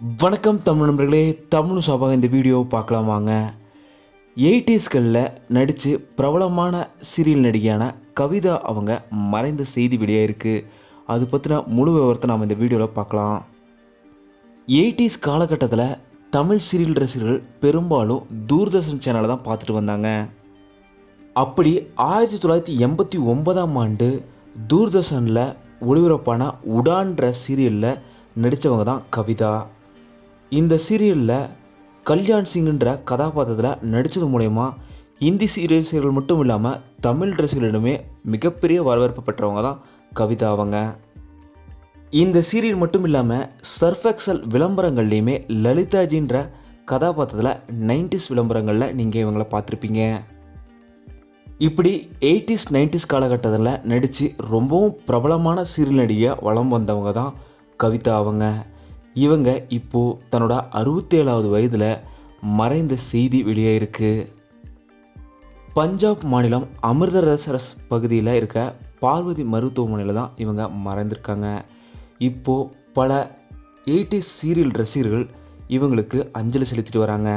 வணக்கம் தமிழ் நண்பர்களே தமிழ் சாபாக இந்த வீடியோ பார்க்கலாம் வாங்க. எயிட்டிஸ்களில் நடித்து பிரபலமான சீரியல் நடிகையான கவிதா அவங்க மறைந்த செய்தி வெளியாக இருக்குது அது பற்றின முழு விவரத்தை நாம் இந்த வீடியோவில் பார்க்கலாம். எயிட்டிஸ் காலகட்டத்தில் தமிழ் சீரியல் ரசிகர்கள் பெரும்பாலும் தூர்தர்ஷன் சேனலை தான் பார்த்துட்டு வந்தாங்க. அப்படி ஆயிரத்தி தொள்ளாயிரத்தி எண்பத்தி ஒன்பதாம் ஆண்டு தூர்தர்ஷனில் ஒளிபரப்பான உடான்ற சீரியலில் நடித்தவங்க தான் கவிதா. இந்த சீரியலில் கல்யாண் சிங்ன்ற கதாபாத்திரத்தில் நடித்தது மூலயமா இந்தி சீரியல்ஸ்கள் மட்டும் இல்லாமல் தமிழ் ரசிகர்களிடமே மிகப்பெரிய வரவேற்பு பெற்றவங்க தான் கவிதா அவங்க. இந்த சீரியல் மட்டும் இல்லாமல் சர்ஃபெக்சல் விளம்பரங்கள்லையுமே லலிதாஜின்ற கதாபாத்திரத்தில் நைன்டிஸ் விளம்பரங்களில் நீங்கள் இவங்களை பார்த்துருப்பீங்க. இப்படி எயிட்டிஸ் நைன்டிஸ் காலகட்டத்தில் நடித்து ரொம்பவும் பிரபலமான சீரியல் நடிகையாக வளம் வந்தவங்க தான் கவிதா அவங்க. இவங்க இப்போது தன்னோட அறுபத்தேழாவது வயதில் மறைந்த செய்தி வெளியாயிருக்கு. பஞ்சாப் மாநிலம் அமிர்தசரஸ் பகுதியில் இருக்க பார்வதி மருத்துவமனையில் தான் இவங்க மறைந்திருக்காங்க. இப்போது பல எயிட்டி சீரியல் ரசிகர்கள் இவங்களுக்கு அஞ்சலி செலுத்திட்டு வராங்க.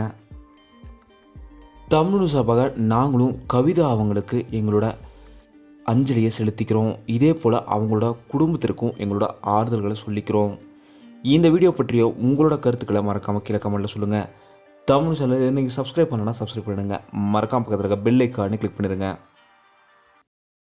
தமிழ் சபாக நாங்களும் கவிதா அவங்களுக்கு எங்களோட அஞ்சலியை செலுத்திக்கிறோம். இதே போல் அவங்களோட குடும்பத்திற்கும் எங்களோட ஆறுதல்களை சொல்லிக்கிறோம். இந்த வீடியோ பற்றிய உங்களோட கருத்துக்களை மறக்காமல் கீழே கமெண்ட்டில் சொல்லுங்கள் தமிழ் சேனல் நீங்கள் சப்ஸ்கிரைப் பண்ணலன்னா சப்ஸ்கிரைப் பண்ணிடுங்க. மறக்காமல் பக்கத்தில் இருக்க பெல் ஐக்கானு கிளிக் பண்ணிடுங்க.